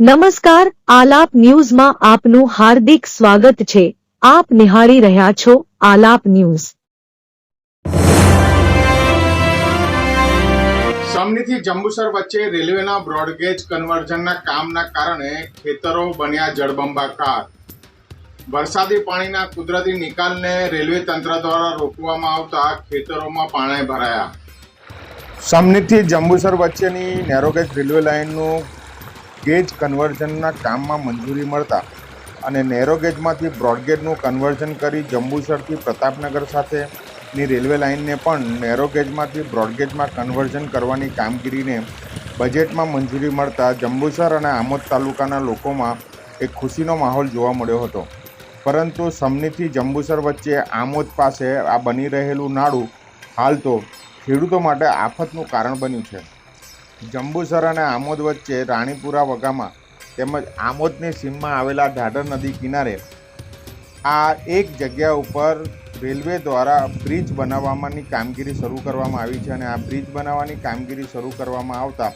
નમસ્કાર, આલાપ ન્યૂઝમાં આપનું હાર્દિક સ્વાગત છે. આપ નિહાળી રહ્યા છો આલાપ ન્યૂઝ. સમનીથી જંબુસર વચ્ચે રેલવેના બ્રોડગેજ કન્વર્ઝનના કામના કારણે ખેતરો બન્યા જળબંબાકાર. વરસાદી પાણીના કુદરતી નિકાલને રેલવે તંત્ર દ્વારા રોકવામાં આવતા ખેતરોમાં પાણી ભરાયા. સમનીથી જંબુસર વચ્ચેની નેરોગેજ રેલવે લાઇનનું ગેજ કન્વર્ઝનના કામમાં મંજૂરી મળતા અને નેરોગેજમાંથી બ્રોડગેજનું કન્વર્ઝન કરી જંબુસરથી પ્રતાપનગર સાથેની રેલવે લાઇનને પણ નેરોગેજમાંથી બ્રોડગેજમાં કન્વર્ઝન કરવાની કામગીરીને બજેટમાં મંજૂરી મળતા જંબુસર અને આમોદ તાલુકાના લોકોમાં એક ખુશીનો માહોલ જોવા મળ્યો હતો. પરંતુ સમનીથી જંબુસર વચ્ચે આમોદ પાસે આ બની રહેલું નાડું હાલ તો ખેડૂતો માટે આફતનું કારણ બન્યું છે. જંબુસર અને આમોદ વચ્ચે રાણીપુરા વગામાં તેમજ આમોદની સીમમાં આવેલા ઢાઢર નદી કિનારે આ એક જગ્યા ઉપર રેલવે દ્વારા બ્રિજ બનાવવાની કામગીરી શરૂ કરવામાં આવી છે અને આ બ્રિજ બનાવવાની કામગીરી શરૂ કરવામાં આવતા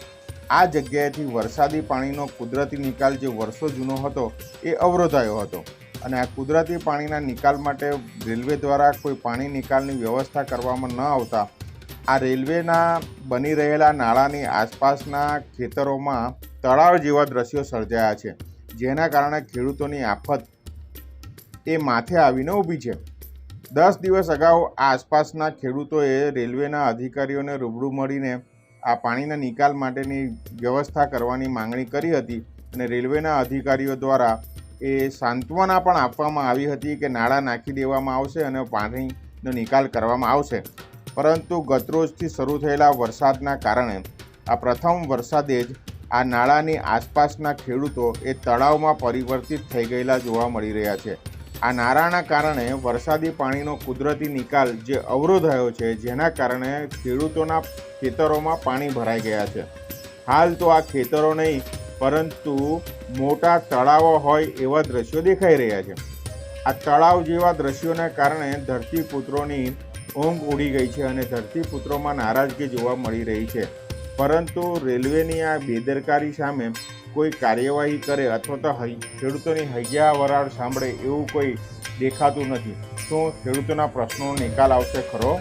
આ જગ્યાએથી વરસાદી પાણીનો કુદરતી નિકાલ જે વર્ષો જૂનો હતો એ અવરોધાયો હતો. અને આ કુદરતી પાણીના નિકાલ માટે રેલવે દ્વારા કોઈ પાણી નિકાલની વ્યવસ્થા કરવામાં ન આવતા આ રેલવેના બની રહેલા નાળાની આસપાસના ખેતરોમાં તળાવ જેવા દ્રશ્યો સર્જાયા છે, જેના કારણે ખેડૂતોની આફત એ માથે આવીને ઊભી છે. દસ દિવસ અગાઉ આસપાસના ખેડૂતોએ રેલવેના અધિકારીઓને રૂબરૂ મળીને આ પાણીના નિકાલ માટેની વ્યવસ્થા કરવાની માંગણી કરી હતી અને રેલવેના અધિકારીઓ દ્વારા એ સાંત્વના પણ આપવામાં આવી હતી કે નાળા નાખી દેવામાં આવશે અને પાણીનો નિકાલ કરવામાં આવશે. પરંતુ ગતરોજથી શરૂ થયેલા વરસાદના કારણે આ પ્રથમ વરસાદે જ આ નાળાની આસપાસના ખેડૂતો એ તળાવમાં પરિવર્તિત થઈ ગયેલા જોવા મળી રહ્યા છે. આ નાળાના કારણે વરસાદી પાણીનો કુદરતી નિકાલ જે અવરોધાયો છે, જેના કારણે ખેડૂતોના ખેતરોમાં પાણી ભરાઈ ગયા છે. હાલ તો આ ખેતરો નહીં, પરંતુ મોટા તળાવો હોય એવા દ્રશ્યો દેખાઈ રહ્યા છે. આ તળાવ જેવા દ્રશ્યોના કારણે ધરતીપુત્રોની ઊંઘ ઉડી ગઈ છે અને ધરતીપુત્રોમાં નારાજગી જોવા મળી રહી છે. પરંતુ રેલવેની આ બેદરકારી સામે કોઈ કાર્યવાહી કરે અથવા તો ખેડૂતોની હૈયા વરાળ સાંભળે એવું કોઈ દેખાતું નથી. શું ખેડૂતોના પ્રશ્નોનો નિકાલ આવશે ખરો?